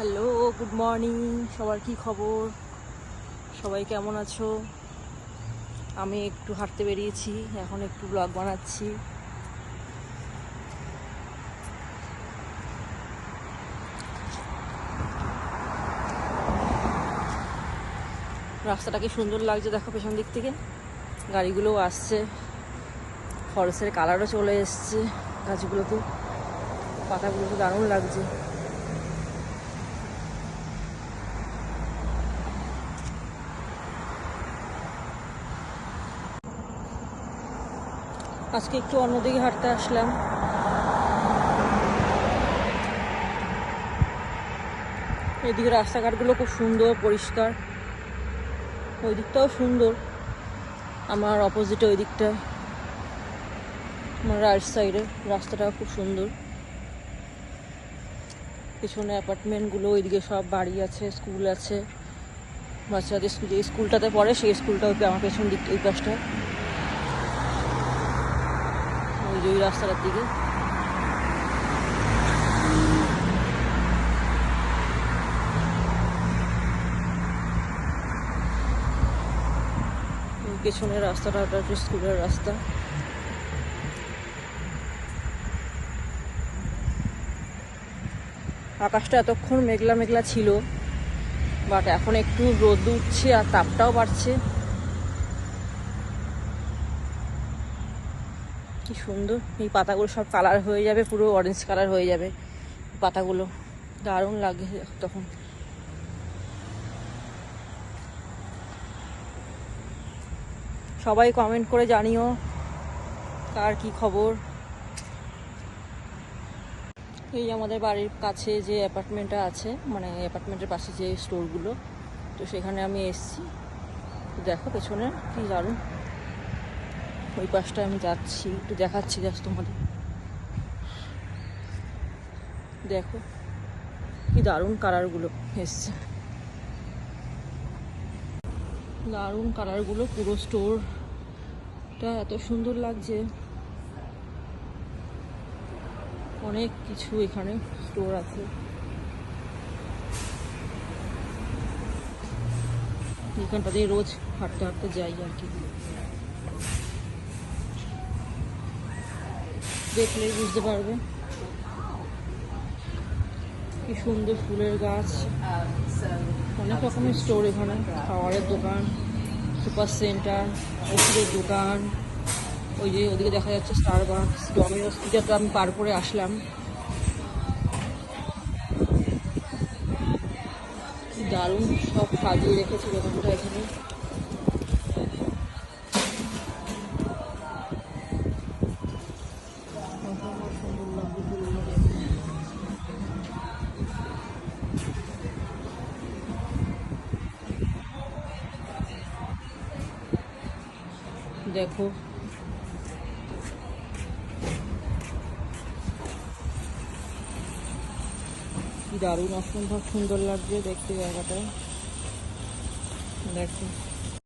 Hello good morning সবার কি খবর? সবাই কেমন আছো? আমি একটু হাঁটতে বেরিয়েছি, এখন একটু ব্লগ বানাচ্ছি। রাস্তাটা কি সুন্দর লাগছে দেখো পেছন দিক থেকে। গাড়িগুলোও আসছে। ফরেস্টের কালারও চলে এসছে গাছগুলোতে। পাতাগুলো তো দারুণ লাগছে। আজকে একটু অন্যদিকে হাঁটতে আসলাম। এদিকে রাস্তাঘাটগুলো খুব সুন্দর, পরিষ্কার। ওই দিকটাও সুন্দর। আমার অপোজিটে ওই দিকটা আমার রাইট সাইডে রাস্তাটাও খুব সুন্দর। পিছনে অ্যাপার্টমেন্টগুলো ওইদিকে সব বাড়ি আছে স্কুল আছে। বাচ্চাদের স্কুল, যে স্কুলটাতে পড়ে, সেই স্কুলটা আমার পেছন দিক ওই পাশটা যে ওই রাস্তাটার দিকে। পেছনের রাস্তাটা হচ্ছে স্কুলের রাস্তা। আকাশটা এতক্ষণ মেঘলা মেঘলা ছিল বাট এখন একটু রোদ উঠছে আর তাপটাও বাড়ছে। কি সুন্দর। এই পাতাগুলো সব কালার হয়ে যাবে, পুরো অরেঞ্জ কালার হয়ে যাবে পাতাগুলো। দারুণ লাগে তখন। সবাই কমেন্ট করে জানিও কার কি খবর। এই আমাদের বাড়ির কাছে যে অ্যাপার্টমেন্টটা আছে মানে অ্যাপার্টমেন্টের পাশে যে স্টোরগুলো তো সেখানে আমি এসছি। দেখো পেছনে কি দারুণ। ওই পাশটা আমি যাচ্ছি, একটু দেখাচ্ছি জাস্ট তোমাদের। দেখো, কি দারুণ কালারগুলো এসছে। দারুণ কালারগুলো পুরো স্টোরটা এত সুন্দর লাগছে। অনেক কিছু এখানে স্টোর আছে। এখানটা দিয়ে রোজ হাঁটতে হাঁটতে যাই আর কি। দেখলেই বুঝতে পারবে। কি সুন্দর ফুলের গাছ। অনেক রকমের স্টোর এখানে। খাবারের দোকান সুপার সেন্টার ওষুধের দোকান। ওই যে ওদিকে দেখা যাচ্ছে স্টার বাক্স ডমিনোস পিজা তো আমি পার করে আসলাম। দারুণ সব সাজিয়ে রেখেছে দোকানটা এখানে। দেখো। কি দারুণ অসম্ভব সুন্দর লাগছে দেখতে জায়গাটা। দেখো।